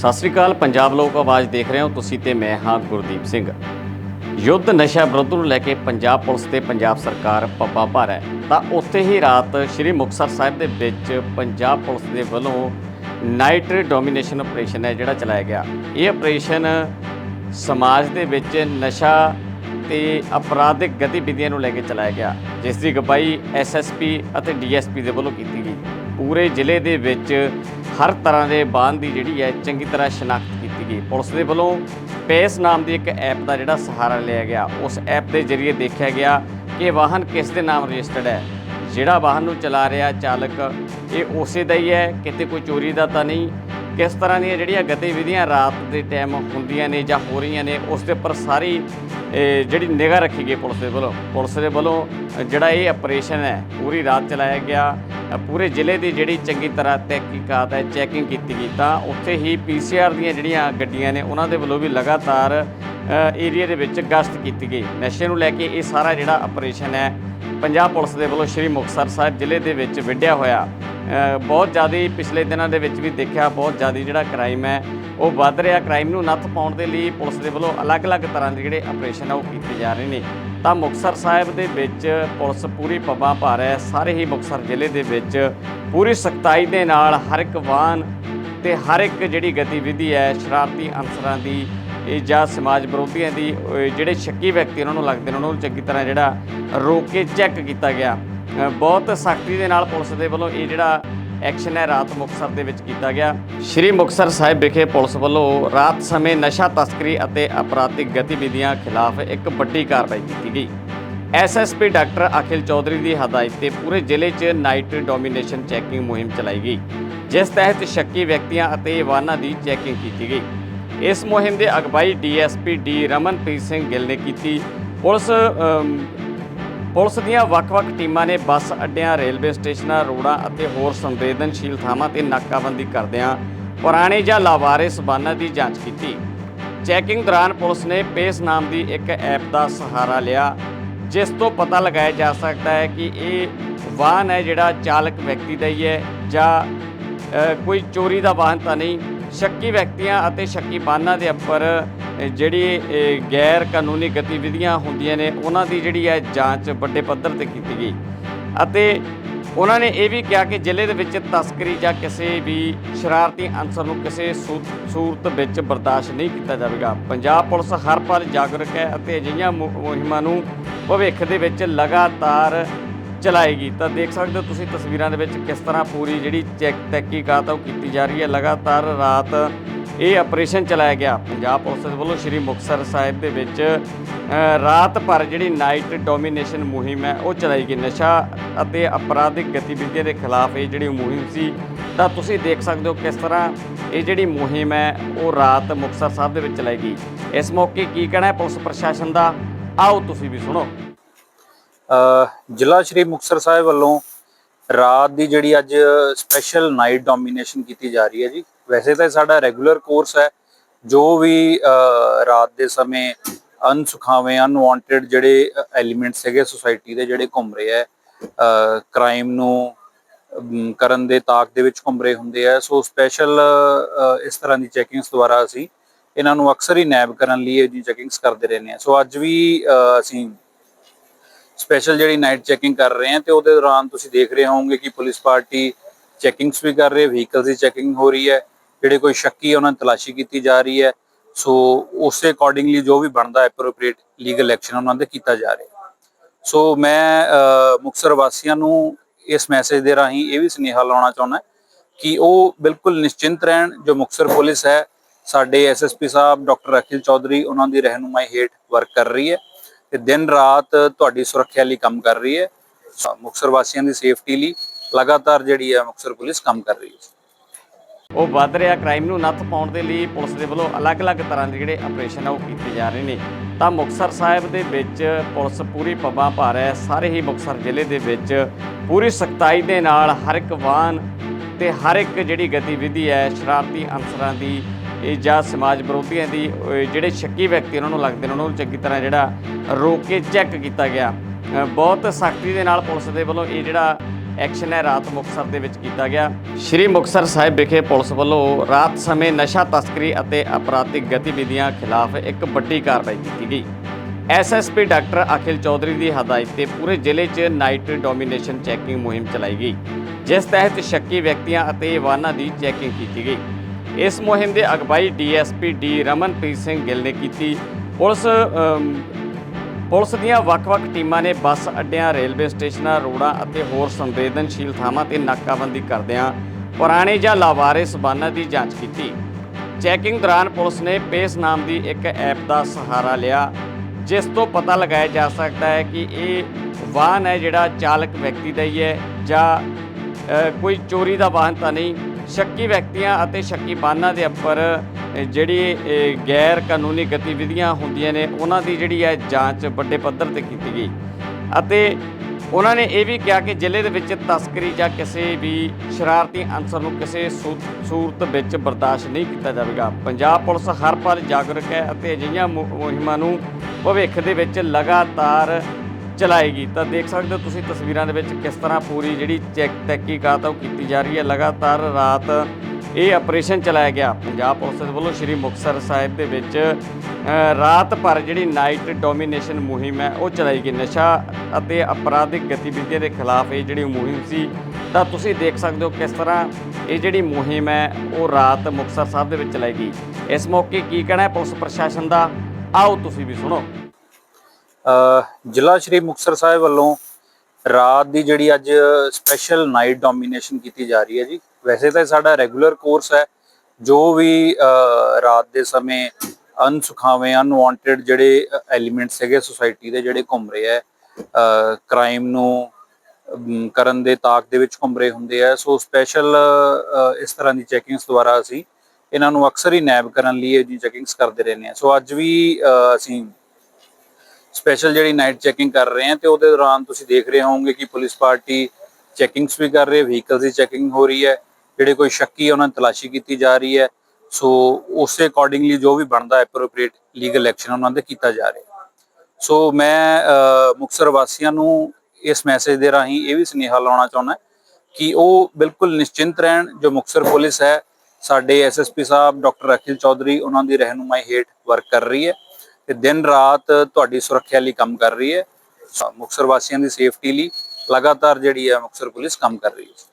ਸਤਿ ਸ੍ਰੀ ਅਕਾਲ, ਪੰਜਾਬ ਲੋਕ ਆਵਾਜ਼ ਦੇਖ ਰਹੇ ਹੋ, ਤੁਸੀਂ ਤੇ ਮੈਂ ਹਾਂ ਗੁਰਦੀਪ ਸਿੰਘ। ਯੁੱਧ ਨਸ਼ਾ ਵਿਰੁੱਧ ਨੂੰ ਲੈ ਕੇ ਪੰਜਾਬ ਪੁਲਿਸ ਤੇ ਪੰਜਾਬ ਸਰਕਾਰ ਪੱਪਾ ਭਰ ਹੈ। ਤਾਂ ਉੱਥੇ ਹੀ ਰਾਤ ਸ੍ਰੀ ਮੁਕਤਸਰ ਸਾਹਿਬ ਦੇ ਵਿੱਚ ਪੰਜਾਬ ਪੁਲਿਸ ਦੇ ਵੱਲੋਂ ਨਾਈਟ ਡੋਮੀਨੇਸ਼ਨ ਆਪਰੇਸ਼ਨ ਹੈ ਜਿਹੜਾ ਚਲਾਇਆ ਗਿਆ। ਇਹ ਆਪਰੇਸ਼ਨ ਸਮਾਜ ਦੇ ਵਿੱਚ ਨਸ਼ਾ ਤੇ ਅਪਰਾਧਿਕ ਗਤੀਵਿਧੀਆਂ ਨੂੰ ਲੈ ਕੇ ਚਲਾਇਆ ਗਿਆ, ਜਿਸ ਦੀ ਅਗਵਾਈ ਐਸਐਸਪੀ ਅਤੇ ਡੀਐਸਪੀ ਦੇ ਵੱਲੋਂ ਕੀਤੀ ਗਈ। ਪੂਰੇ ਜ਼ਿਲ੍ਹੇ ਦੇ ਵਿੱਚ ਹਰ ਤਰ੍ਹਾਂ ਦੇ ਵਾਹਨ ਦੀ ਜਿਹੜੀ ਹੈ ਚੰਗੀ ਤਰ੍ਹਾਂ ਸ਼ਨਾਖਤ ਕੀਤੀ ਗਈ। ਪੁਲਿਸ ਦੇ ਵੱਲੋਂ ਪੇਸ ਨਾਮ ਦੀ ਇੱਕ ਐਪ ਦਾ ਜਿਹੜਾ ਸਹਾਰਾ ਲਿਆ ਗਿਆ। ਉਸ ਐਪ ਦੇ ਜ਼ਰੀਏ ਦੇਖਿਆ ਗਿਆ ਕਿ ਵਾਹਨ ਕਿਸ ਦੇ ਨਾਮ ਰਜਿਸਟਰਡ ਹੈ। ਜਿਹੜਾ ਵਾਹਨ ਨੂੰ ਚਲਾ ਰਿਹਾ ਚਾਲਕ, ਇਹ ਉਸੇ ਦਾ ਹੀ ਹੈ, ਕਿਤੇ ਕੋਈ ਚੋਰੀ ਦਾ ਤਾਂ ਨਹੀਂ। ਕਿਸ ਤਰ੍ਹਾਂ ਦੀਆਂ ਜਿਹੜੀਆਂ ਗਤੀਵਿਧੀਆਂ ਰਾਤ ਦੇ ਟਾਈਮ ਹੁੰਦੀਆਂ ਨੇ ਜਾਂ ਹੋ ਰਹੀਆਂ ਨੇ, ਉਸ ਦੇ ਉੱਪਰ ਸਾਰੀ ਜਿਹੜੀ ਨਿਗਾਹ ਰੱਖੀ ਗਈ ਪੁਲਿਸ ਦੇ ਵੱਲੋਂ। ਪੁਲਿਸ ਦੇ ਵੱਲੋਂ ਜਿਹੜਾ ਇਹ ਆਪਰੇਸ਼ਨ ਹੈ, ਪੂਰੀ ਰਾਤ ਚਲਾਇਆ ਗਿਆ। ਪੂਰੇ ਜ਼ਿਲ੍ਹੇ ਦੀ ਜਿਹੜੀ ਚੰਗੀ ਤਰ੍ਹਾਂ ਤਹਿਕੀਕਾਤ ਹੈ, ਚੈਕਿੰਗ ਕੀਤੀ ਗਈ, ਤਾਂ ਉੱਥੇ ਹੀ ਪੀਸੀਆਰ ਦੀਆਂ ਜਿਹੜੀਆਂ ਗੱਡੀਆਂ ਨੇ, ਉਹਨਾਂ ਦੇ ਵੱਲੋਂ ਵੀ ਲਗਾਤਾਰ ਏਰੀਆ ਦੇ ਵਿੱਚ ਗਸ਼ਤ ਕੀਤੀ ਗਈ। ਨਸ਼ੇ ਨੂੰ ਲੈ ਕੇ ਇਹ ਸਾਰਾ ਜਿਹੜਾ ਆਪਰੇਸ਼ਨ ਹੈ, ਪੰਜਾਬ ਪੁਲਿਸ ਦੇ ਵੱਲੋਂ ਸ਼੍ਰੀ ਮੁਕਤਸਰ ਸਾਹਿਬ ਜ਼ਿਲ੍ਹੇ ਦੇ ਵਿੱਚ ਵਿੱਢਿਆ ਹੋਇਆ। ਬਹੁਤ ਜ਼ਿਆਦਾ ਪਿਛਲੇ ਦਿਨਾਂ ਦੇ ਵਿੱਚ ਵੀ ਦੇਖਿਆ, ਬਹੁਤ ਜ਼ਿਆਦਾ ਜਿਹੜਾ ਕ੍ਰਾਈਮ ਹੈ, ਉਹ ਵੱਧ ਰਿਹਾ। ਕ੍ਰਾਈਮ ਨੂੰ ਨੱਥ ਪਾਉਣ ਦੇ ਲਈ ਪੁਲਿਸ ਦੇ ਵੱਲੋਂ ਅਲੱਗ-ਅਲੱਗ ਤਰ੍ਹਾਂ ਦੇ ਜਿਹੜੇ ਆਪਰੇਸ਼ਨ ਆ ਉਹ ਕੀਤੇ ਜਾ ਰਹੇ ਨੇ। ਤਾਂ ਮੁਕਤਸਰ ਸਾਹਿਬ ਦੇ ਵਿੱਚ ਪੁਲਿਸ ਪੂਰੀ ਪੱਬਾਂ ਭਾਰ ਹੈ। ਸਾਰੇ ਹੀ ਮੁਕਤਸਰ ਜ਼ਿਲ੍ਹੇ ਦੇ ਵਿੱਚ ਪੂਰੀ ਸਖਤਾਈ ਦੇ ਨਾਲ ਹਰ ਇੱਕ ਵਾਹਨ ਤੇ ਹਰ ਇੱਕ ਜਿਹੜੀ ਗਤੀਵਿਧੀ ਹੈ, ਸ਼ਰਾਰਤੀ ਅਨਸਰਾਂ ਦੀ, ਇਹ ਜਾਂ ਸਮਾਜ ਵਿਰੋਧੀਆਂ ਦੀ ਜਿਹੜੇ ਸ਼ੱਕੀ ਵਿਅਕਤੀ ਉਹਨਾਂ ਨੂੰ ਲੱਗਦੇ ਨੇ, ਉਹਨਾਂ ਨੂੰ ਚੰਗੀ ਤਰ੍ਹਾਂ ਜਿਹੜਾ ਰੋਕ ਕੇ ਚੈੱਕ ਕੀਤਾ ਗਿਆ। ਬਹੁਤ ਸਖਤੀ ਦੇ ਨਾਲ ਪੁਲਿਸ ਦੇ ਵੱਲੋਂ ਇਹ ਜਿਹੜਾ ਐਕਸ਼ਨ ਹੈ, ਰਾਤ ਮੁਕਤਸਰ ਦੇ ਵਿੱਚ ਕੀਤਾ ਗਿਆ। ਸ਼੍ਰੀ ਮੁਕਤਸਰ ਸਾਹਿਬ ਵਿਖੇ ਪੁਲਿਸ ਵੱਲੋਂ ਰਾਤ ਸਮੇਂ ਨਸ਼ਾ ਤਸਕਰੀ ਅਤੇ ਅਪਰਾਧਿਕ ਗਤੀਵਿਧੀਆਂ ਖਿਲਾਫ ਇੱਕ ਵੱਡੀ ਕਾਰਵਾਈ ਕੀਤੀ ਗਈ। ਐਸਐਸਪੀ ਡਾਕਟਰ ਅਖਿਲ ਚੌਧਰੀ ਦੀ ਹਦਾਇਤ ਤੇ ਪੂਰੇ ਜ਼ਿਲ੍ਹੇ 'ਚ ਨਾਈਟ ਡੋਮੀਨੇਸ਼ਨ ਚੈਕਿੰਗ ਮੁਹਿੰਮ ਚਲਾਈ ਗਈ, ਜਿਸ ਤਹਿਤ ਸ਼ੱਕੀ ਵਿਅਕਤੀਆਂ ਅਤੇ ਵਾਹਨਾਂ ਦੀ ਚੈਕਿੰਗ ਕੀਤੀ ਗਈ। ਇਸ ਮੁਹਿੰਮ ਦੀ ਅਗਵਾਈ ਡੀਐਸਪੀ ਡੀ ਰਮਨਪ੍ਰੀਤ ਸਿੰਘ ਗਿੱਲ ਨੇ ਕੀਤੀ। ਪੁਲਿਸ ਪੁਲਿਸ ਦੀਆਂ ਵੱਖ-ਵੱਖ ਟੀਮਾਂ ਨੇ ਬੱਸ ਅੱਡਿਆਂ, ਰੇਲਵੇ ਸਟੇਸ਼ਨਾਂ ਰੋਡਾਂ ਅਤੇ ਹੋਰ ਸੰਵੇਦਨਸ਼ੀਲ ਥਾਵਾਂ ਤੇ ਨਾਕਾਬੰਦੀ ਕਰਦਿਆਂ ਪੁਰਾਣੇ ਜਾਂ ਲਾਵਾਰਿਸ ਵਾਹਨਾਂ ਦੀ ਜਾਂਚ ਕੀਤੀ। ਚੈਕਿੰਗ ਦੌਰਾਨ ਪੁਲਿਸ ਨੇ ਪੇਸ ਨਾਮ ਦੀ ਇੱਕ ਐਪ ਦਾ ਸਹਾਰਾ ਲਿਆ, ਜਿਸ ਤੋਂ ਪਤਾ ਲਗਾਇਆ ਜਾ ਸਕਦਾ ਹੈ ਕਿ ਇਹ ਵਾਹਨ ਹੈ ਜਿਹੜਾ ਚਾਲਕ ਵਿਅਕਤੀ ਦਾ ਹੀ ਹੈ ਜਾਂ ਕੋਈ ਚੋਰੀ ਦਾ ਵਾਹਨ ਤਾਂ ਨਹੀਂ, ਸ਼ੱਕੀ ਵਿਅਕਤੀਆਂ ਅਤੇ ਸ਼ੱਕੀ ਵਾਹਨਾਂ ਦੇ ਉੱਪਰ ਜਿਹੜੀ ਗੈਰ ਕਾਨੂੰਨੀ ਗਤੀਵਿਧੀਆਂ ਹੁੰਦੀਆਂ ਨੇ, ਉਹਨਾਂ ਦੀ ਜਿਹੜੀ ਹੈ ਜਾਂਚ ਵੱਡੇ ਪੱਧਰ ਤੇ ਕੀਤੀ ਗਈ। ਅਤੇ ਉਹਨਾਂ ਨੇ ਇਹ ਵੀ ਕਿਹਾ ਕਿ ਜ਼ਿਲ੍ਹੇ ਦੇ ਵਿੱਚ ਤਸਕਰੀ ਜਾਂ ਕਿਸੇ ਵੀ ਸ਼ਰਾਰਤੀ ਅਨਸਰ ਨੂੰ ਕਿਸੇ ਸੂ- ਸੂਰਤ ਵਿੱਚ ਬਰਦਾਸ਼ਤ ਨਹੀਂ ਕੀਤਾ ਜਾਵੇਗਾ। ਪੰਜਾਬ ਪੁਲਿਸ ਹਰ ਪਲ ਜਾਗਰੂਕ ਹੈ ਅਤੇ ਅਜਿਹੀਆਂ ਮੁਹਿੰਮਾਂ ਨੂੰ ਭਵਿੱਖ ਦੇ ਵਿੱਚ ਲਗਾਤਾਰ ਚਲਾਏਗੀ। ਤਾਂ ਦੇਖ ਸਕਦੇ ਹੋ ਤੁਸੀਂ ਤਸਵੀਰਾਂ ਦੇ ਵਿੱਚ ਕਿਸ ਤਰ੍ਹਾਂ ਪੂਰੀ ਜਿਹੜੀ ਚੈੱਕ ਤਹਿਕੀਕਾਤ ਆ ਉਹ ਕੀਤੀ ਜਾ ਰਹੀ ਹੈ। ਲਗਾਤਾਰ ਰਾਤ ਇਹ ਆਪਰੇਸ਼ਨ ਚਲਾਇਆ ਗਿਆ। ਪੰਜਾਬ ਪੁਲਿਸ ਦੇ ਵੱਲੋਂ ਸ਼੍ਰੀ ਮੁਕਤਸਰ ਸਾਹਿਬ ਦੇ ਵਿੱਚ ਰਾਤ ਭਰ ਜਿਹੜੀ ਨਾਈਟ ਡੋਮੀਨੇਸ਼ਨ ਮੁਹਿੰਮ ਹੈ, ਉਹ ਚਲਾਈ ਗਈ। ਨਸ਼ਾ ਅਤੇ ਅਪਰਾਧਿਕ ਗਤੀਵਿਧੀਆਂ ਦੇ ਖਿਲਾਫ ਇਹ ਜਿਹੜੀ ਮੁਹਿੰਮ ਸੀ, ਤਾਂ ਤੁਸੀਂ ਦੇਖ ਸਕਦੇ ਹੋ ਕਿਸ ਤਰ੍ਹਾਂ ਇਹ ਜਿਹੜੀ ਮੁਹਿੰਮ ਹੈ, ਉਹ ਰਾਤ ਮੁਕਤਸਰ ਸਾਹਿਬ ਦੇ ਵਿੱਚ ਚਲਾਈ ਗਈ। ਇਸ ਮੌਕੇ ਕੀ ਕਹਿਣਾ ਹੈ ਪੁਲਿਸ ਪ੍ਰਸ਼ਾਸਨ ਦਾ? ਆਓ ਤੁਸੀਂ ਵੀ ਸੁਣੋ। ਜ਼ਿਲ੍ਹਾ ਸ਼੍ਰੀ ਮੁਕਤਸਰ ਸਾਹਿਬ ਵੱਲੋਂ ਰਾਤ ਦੀ ਜਿਹੜੀ ਅੱਜ ਸਪੈਸ਼ਲ ਨਾਈਟ ਡੋਮੀਨੇਸ਼ਨ ਕੀਤੀ ਜਾ ਰਹੀ ਹੈ ਜੀ ਵੈਸੇ ਤਾਂ ਇਹ ਸਾਡਾ ਰੈਗੂਲਰ ਕੋਰਸ ਹੈ। ਜੋ ਵੀ ਰਾਤ ਦੇ ਸਮੇਂ ਅਨਸੁਖਾਵੇਂ ਅਨਵਾਂਟਡ ਜਿਹੜੇ ਐਲੀਮੈਂਟਸ ਹੈਗੇ ਸੋਸਾਇਟੀ ਦੇ ਜਿਹੜੇ ਘੁੰਮ ਰਹੇ ਹੈ ਕ੍ਰਾਈਮ ਨੂੰ ਕਰਨ ਦੇ ਤਾਕ ਦੇ ਵਿੱਚ ਘੁੰਮ ਰਹੇ ਹੁੰਦੇ ਆ ਸੋ ਸਪੈਸ਼ਲ ਇਸ ਤਰ੍ਹਾਂ ਦੀ ਚੈਕਿੰਗਸ ਦੁਆਰਾ ਅਸੀਂ ਇਹਨਾਂ ਨੂੰ ਅਕਸਰ ਹੀ ਨੈਬ ਕਰਨ ਲਈ ਇਹ ਜੀ ਚੈਕਿੰਗਸ ਕਰਦੇ ਰਹਿੰਦੇ ਆ ਸੋ ਅੱਜ ਵੀ ਅਸੀਂ ਸਪੈਸ਼ਲ ਜਿਹੜੀ ਨਾਈਟ ਚੈਕਿੰਗ ਕਰ ਰਹੇ ਹਾਂ ਤੇ ਉਹਦੇ ਦੌਰਾਨ ਤੁਸੀਂ ਦੇਖ ਰਹੇ ਹੋਵੋਗੇ ਕਿ ਪੁਲਿਸ ਪਾਰਟੀ ਚੈਕਿੰਗਸ ਵੀ ਕਰ ਰਹੀ ਹੈ ਵਹੀਕਲਸ ਦੀ ਚੈਕਿੰਗ ਹੋ ਰਹੀ ਹੈ। ਜਿਹੜੇ ਕੋਈ ਸ਼ੱਕੀ ਹੈ ਉਹਨਾਂ ਦੀ ਤਲਾਸ਼ੀ ਕੀਤੀ ਜਾ ਰਹੀ ਹੈ। ਸੋ ਉਸੇ ਅਕੋਰਡਿੰਗਲੀ ਜੋ ਵੀ ਬਣਦਾ ਐਪਰੋਪ੍ਰੀਏਟ ਲੀਗਲ ਐਕਸ਼ਨ ਉਹਨਾਂ ਦੇ ਕੀਤਾ ਜਾ ਰਿਹਾ। ਸੋ ਮੈਂ ਅਹ, ਮੁਕਤਸਰ ਵਾਸੀਆਂ ਨੂੰ ਇਸ ਮੈਸੇਜ ਦੇ ਰਾਹੀਂ ਇਹ ਵੀ ਸੁਨੇਹਾ ਲਾਉਣਾ ਚਾਹੁੰਦਾ ਕਿ ਉਹ ਬਿਲਕੁਲ ਨਿਸ਼ਚਿੰਤ ਰਹਿਣ। ਜੋ ਮੁਕਤਸਰ ਪੁਲਿਸ ਹੈ ਸਾਡੇ ਐਸਐਸਪੀ ਸਾਹਿਬ ਡਾਕਟਰ ਅਖਿਲ ਚੌਧਰੀ ਉਹਨਾਂ ਦੀ ਰਹਿਨੁਮਾਈ ਹੇਠ ਵਰਕ ਕਰ ਰਹੀ ਹੈ ਤੇ ਦਿਨ ਰਾਤ ਤੁਹਾਡੀ ਸੁਰੱਖਿਆ ਲਈ ਕੰਮ ਕਰ ਰਹੀ ਹੈ। ਸ- ਮੁਕਤਸਰ ਵਾਸੀਆਂ ਦੀ ਸੇਫਟੀ ਲਈ ਲਗਾਤਾਰ ਜਿਹੜੀ ਹੈ ਮੁਕਤਸਰ ਪੁਲਿਸ ਕੰਮ ਕਰ ਰਹੀ ਹੈ। ਉਹ ਵੱਧ ਰਿਹਾ ਕ੍ਰਾਈਮ ਨੂੰ ਨੱਥ ਪਾਉਣ ਦੇ ਲਈ ਪੁਲਿਸ ਦੇ ਵੱਲੋਂ ਅਲੱਗ-ਅਲੱਗ ਤਰ੍ਹਾਂ ਦੇ ਜਿਹੜੇ ਆਪਰੇਸ਼ਨ ਆ ਉਹ ਕੀਤੇ ਜਾ ਰਹੇ ਨੇ। ਤਾਂ ਮੁਕਤਸਰ ਸਾਹਿਬ ਦੇ ਵਿੱਚ ਪੁਲਿਸ ਪੂਰੀ ਪੱਬਾਂ ਭਾਰ ਹੈ। ਸਾਰੇ ਹੀ ਮੁਕਤਸਰ ਜ਼ਿਲ੍ਹੇ ਦੇ ਵਿੱਚ ਪੂਰੀ ਸਖਤਾਈ ਦੇ ਨਾਲ ਹਰ ਇੱਕ ਵਾਹਨ ਤੇ ਹਰ ਇੱਕ ਜਿਹੜੀ ਗਤੀਵਿਧੀ ਹੈ, ਸ਼ਰਾਰਤੀ ਅਨਸਰਾਂ ਦੀ ਇਹ ਜਾਂ ਸਮਾਜ ਵਿਰੋਧੀਆਂ ਦੀ ਜਿਹੜੇ ਸ਼ੱਕੀ ਵਿਅਕਤੀ ਉਹਨਾਂ ਨੂੰ ਲੱਗਦੇ ਨੇ, ਉਹਨਾਂ ਨੂੰ ਚੰਗੀ ਤਰ੍ਹਾਂ ਜਿਹੜਾ ਰੋਕ ਕੇ ਚੈੱਕ ਕੀਤਾ ਗਿਆ। ਬਹੁਤ ਸਖਤੀ ਦੇ ਨਾਲ ਪੁਲਿਸ ਦੇ ਵੱਲੋਂ ਇਹ ਜਿਹੜਾ ਐਕਸ਼ਨ ਹੈ, ਰਾਤ ਮੁਕਤਸਰ ਦੇ ਵਿੱਚ ਕੀਤਾ ਗਿਆ। ਸ਼੍ਰੀ ਮੁਕਤਸਰ ਸਾਹਿਬ ਵਿਖੇ ਪੁਲਿਸ ਵੱਲੋਂ ਰਾਤ ਸਮੇਂ ਨਸ਼ਾ ਤਸਕਰੀ ਅਤੇ ਅਪਰਾਧਿਕ ਗਤੀਵਿਧੀਆਂ ਖਿਲਾਫ ਇੱਕ ਵੱਡੀ ਕਾਰਵਾਈ ਕੀਤੀ ਗਈ। ਐਸਐਸਪੀ ਡਾਕਟਰ ਅਖਿਲ ਚੌਧਰੀ ਦੀ ਹਦਾਇਤ ਤੇ ਪੂਰੇ ਜ਼ਿਲ੍ਹੇ 'ਚ ਨਾਈਟ ਡੋਮੀਨੇਸ਼ਨ ਚੈਕਿੰਗ ਮੁਹਿੰਮ ਚਲਾਈ ਗਈ, ਜਿਸ ਤਹਿਤ ਸ਼ੱਕੀ ਵਿਅਕਤੀਆਂ ਅਤੇ ਵਾਹਨਾਂ ਦੀ ਚੈਕਿੰਗ ਕੀਤੀ ਗਈ। ਇਸ ਮੁਹਿੰਮ ਦੇ ਅਗਵਾਈ ਡੀਐਸਪੀ ਡੀ ਰਮਨਪ੍ਰੀਤ ਸਿੰਘ ਗਿੱਲ ਨੇ ਕੀਤੀ। ਪੁਲਿਸ ਪੁਲਿਸ ਦੀਆਂ ਵੱਖ-ਵੱਖ ਟੀਮਾਂ ਨੇ ਬੱਸ ਅੱਡਿਆਂ, ਰੇਲਵੇ ਸਟੇਸ਼ਨਾਂ, ਰੋਡਾਂ ਅਤੇ ਹੋਰ ਸੰਵੇਦਨਸ਼ੀਲ ਥਾਵਾਂ ਤੇ ਨਾਕਾਬੰਦੀ ਕਰਦਿਆਂ ਪੁਰਾਣੇ ਜਾਂ ਲਾਵਾਰਿਸ ਵਾਹਨਾਂ ਦੀ ਜਾਂਚ ਕੀਤੀ। ਚੈਕਿੰਗ ਦੌਰਾਨ ਪੁਲਿਸ ਨੇ ਪੇਸ ਨਾਮ ਦੀ ਇੱਕ ਐਪ ਦਾ ਸਹਾਰਾ ਲਿਆ, ਜਿਸ ਤੋਂ ਪਤਾ ਲਗਾਇਆ ਜਾ ਸਕਦਾ ਹੈ ਕਿ ਇਹ ਵਾਹਨ ਹੈ ਜਿਹੜਾ ਚਾਲਕ ਵਿਅਕਤੀ ਦਾ ਹੀ ਹੈ ਜਾਂ ਕੋਈ ਚੋਰੀ ਦਾ ਵਾਹਨ ਤਾਂ ਨਹੀਂ, ਸ਼ੱਕੀ ਵਿਅਕਤੀਆਂ ਅਤੇ ਸ਼ੱਕੀ ਵਾਹਨਾਂ ਦੇ ਉੱਪਰ ਜਿਹੜੀ ਗੈਰ ਕਾਨੂੰਨੀ ਗਤੀਵਿਧੀਆਂ ਹੁੰਦੀਆਂ ਨੇ, ਉਹਨਾਂ ਦੀ ਜਿਹੜੀ ਹੈ ਜਾਂਚ ਵੱਡੇ ਪੱਧਰ ਤੇ ਕੀਤੀ ਗਈ। ਅਤੇ ਉਹਨਾਂ ਨੇ ਇਹ ਵੀ ਕਿਹਾ ਕਿ ਜ਼ਿਲ੍ਹੇ ਦੇ ਵਿੱਚ ਤਸਕਰੀ ਜਾਂ ਕਿਸੇ ਵੀ ਸ਼ਰਾਰਤੀ ਅਨਸਰ ਨੂੰ ਕਿਸੇ ਸੂ- ਸੂਰਤ ਵਿੱਚ ਬਰਦਾਸ਼ਤ ਨਹੀਂ ਕੀਤਾ ਜਾਵੇਗਾ। ਪੰਜਾਬ ਪੁਲਿਸ ਹਰ ਪਲ ਜਾਗਰੂਕ ਹੈ ਅਤੇ ਅਜਿਹੀਆਂ ਮੁ- ਮੁਹਿੰਮਾਂ ਨੂੰ ਭਵਿੱਖ ਦੇ ਵਿੱਚ ਲਗਾਤਾਰ ਚਲਾਏਗੀ। ਤਾਂ ਦੇਖ ਸਕਦੇ ਹੋ ਤੁਸੀਂ ਤਸਵੀਰਾਂ ਦੇ ਵਿੱਚ ਕਿਸ ਤਰ੍ਹਾਂ ਪੂਰੀ ਜਿਹੜੀ ਚੈੱਕ ਤਹਿਕੀਕਾਤ ਆ ਉਹ ਕੀਤੀ ਜਾ ਰਹੀ ਹੈ। ਲਗਾਤਾਰ ਰਾਤ ਇਹ ਆਪਰੇਸ਼ਨ ਚਲਾਇਆ ਗਿਆ। ਪੰਜਾਬ ਪੁਲਿਸ ਦੇ ਵੱਲੋਂ ਸ਼੍ਰੀ ਮੁਕਤਸਰ ਸਾਹਿਬ ਦੇ ਵਿੱਚ ਰਾਤ ਭਰ ਜਿਹੜੀ ਨਾਈਟ ਡੋਮੀਨੇਸ਼ਨ ਮੁਹਿੰਮ ਹੈ, ਉਹ ਚਲਾਈ ਗਈ। ਨਸ਼ਾ ਅਤੇ ਅਪਰਾਧਿਕ ਗਤੀਵਿਧੀਆਂ ਦੇ ਖਿਲਾਫ ਇਹ ਜਿਹੜੀ ਮੁਹਿੰਮ ਸੀ, ਤਾਂ ਤੁਸੀਂ ਦੇਖ ਸਕਦੇ ਹੋ ਕਿਸ ਤਰ੍ਹਾਂ ਇਹ ਜਿਹੜੀ ਮੁਹਿੰਮ ਹੈ, ਉਹ ਰਾਤ ਮੁਕਤਸਰ ਸਾਹਿਬ ਦੇ ਵਿੱਚ ਚਲਾਈ ਗਈ। ਇਸ ਮੌਕੇ ਕੀ ਕਹਿਣਾ ਹੈ ਪੁਲਿਸ ਪ੍ਰਸ਼ਾਸਨ ਦਾ? ਆਓ ਤੁਸੀਂ ਵੀ ਸੁਣੋ। ਜ਼ਿਲ੍ਹਾ ਸ਼੍ਰੀ ਮੁਕਤਸਰ ਸਾਹਿਬ ਵੱਲੋਂ ਰਾਤ ਦੀ ਜਿਹੜੀ ਅੱਜ ਸਪੈਸ਼ਲ ਨਾਈਟ ਡੋਮੀਨੇਸ਼ਨ ਕੀਤੀ ਜਾ ਰਹੀ ਹੈ ਜੀ ਵੈਸੇ ਤਾਂ ਇਹ ਸਾਡਾ ਰੈਗੂਲਰ ਕੋਰਸ ਹੈ, ਜੋ ਵੀ ਰਾਤ ਦੇ ਸਮੇਂ ਅਨਸੁਖਾਵੇਂ ਅਨਵਾਂਟਡ ਜਿਹੜੇ ਐਲੀਮੈਂਟਸ ਹੈਗੇ ਸੋਸਾਇਟੀ ਦੇ ਜਿਹੜੇ ਘੁੰਮ ਰਹੇ ਹੈ ਕ੍ਰਾਈਮ ਨੂੰ ਕਰਨ ਦੇ ਤਾਕ ਦੇ ਵਿੱਚ ਘੁੰਮ ਰਹੇ ਹੁੰਦੇ ਆ। ਸੋ ਸਪੈਸ਼ਲ ਇਸ ਤਰ੍ਹਾਂ ਦੀ ਚੈਕਿੰਗਸ ਦੁਆਰਾ ਅਸੀਂ ਇਹਨਾਂ ਨੂੰ ਅਕਸਰ ਹੀ ਨੈਬ ਕਰਨ ਲਈ ਇਹ ਜੀ ਚੈਕਿੰਗਸ ਕਰਦੇ ਰਹਿੰਦੇ ਆ ਸੋ ਅੱਜ ਵੀ ਅਸੀਂ ਸਪੈਸ਼ਲ ਜਿਹੜੀ ਨਾਈਟ ਚੈਕਿੰਗ ਕਰ ਰਹੇ ਹਾਂ ਤੇ ਉਹਦੇ ਦੌਰਾਨ ਤੁਸੀਂ ਦੇਖ ਰਹੇ ਹੋਵੋਗੇ ਕਿ ਪੁਲਿਸ ਪਾਰਟੀ ਚੈਕਿੰਗਸ ਵੀ ਕਰ ਰਹੀ ਹੈ ਵਹੀਕਲਸ ਦੀ ਚੈਕਿੰਗ ਹੋ ਰਹੀ ਹੈ। ਜਿਹੜੇ ਕੋਈ ਸ਼ੱਕੀ ਹੈ ਉਹਨਾਂ ਦੀ ਤਲਾਸ਼ੀ ਕੀਤੀ ਜਾ ਰਹੀ ਹੈ। ਸੋ ਉਸੇ ਅਕੋਰਡਿੰਗਲੀ ਜੋ ਵੀ ਬਣਦਾ ਐਪਰੋਪ੍ਰੀਏਟ ਲੀਗਲ ਐਕਸ਼ਨ ਉਹਨਾਂ ਦੇ ਕੀਤਾ ਜਾ ਰਿਹਾ ਸੋ ਮੈਂ ਅ, ਮੁਕਤਸਰ ਵਾਸੀਆਂ ਨੂੰ ਇਸ ਮੈਸੇਜ ਦੇ ਰਾਹੀਂ ਇਹ ਵੀ ਸੁਨੇਹਾ ਲਾਉਣਾ ਚਾਹੁੰਦਾ ਕਿ ਉਹ ਬਿਲਕੁਲ ਨਿਸ਼ਚਿੰਤ ਰਹਿਣ। ਜੋ ਮੁਕਤਸਰ ਪੁਲਿਸ ਹੈ ਸਾਡੇ ਐਸਐਸਪੀ ਸਾਹਿਬ ਡਾਕਟਰ ਅਖਿਲ ਚੌਧਰੀ ਉਹਨਾਂ ਦੀ ਰਹਿਨੁਮਾਈ ਹੇਠ ਵਰਕ ਕਰ ਰਹੀ ਹੈ ਤੇ ਦਿਨ ਰਾਤ ਤੁਹਾਡੀ ਸੁਰੱਖਿਆ ਲਈ ਕੰਮ ਕਰ ਰਹੀ ਹੈ। ਮੁਕਤਸਰ ਵਾਸੀਆਂ ਦੀ ਸੇਫਟੀ ਲਈ ਲਗਾਤਾਰ ਜਿਹੜੀ ਹੈ ਮੁਕਤਸਰ ਪੁਲਿਸ ਕੰਮ ਕਰ ਰਹੀ ਹੈ।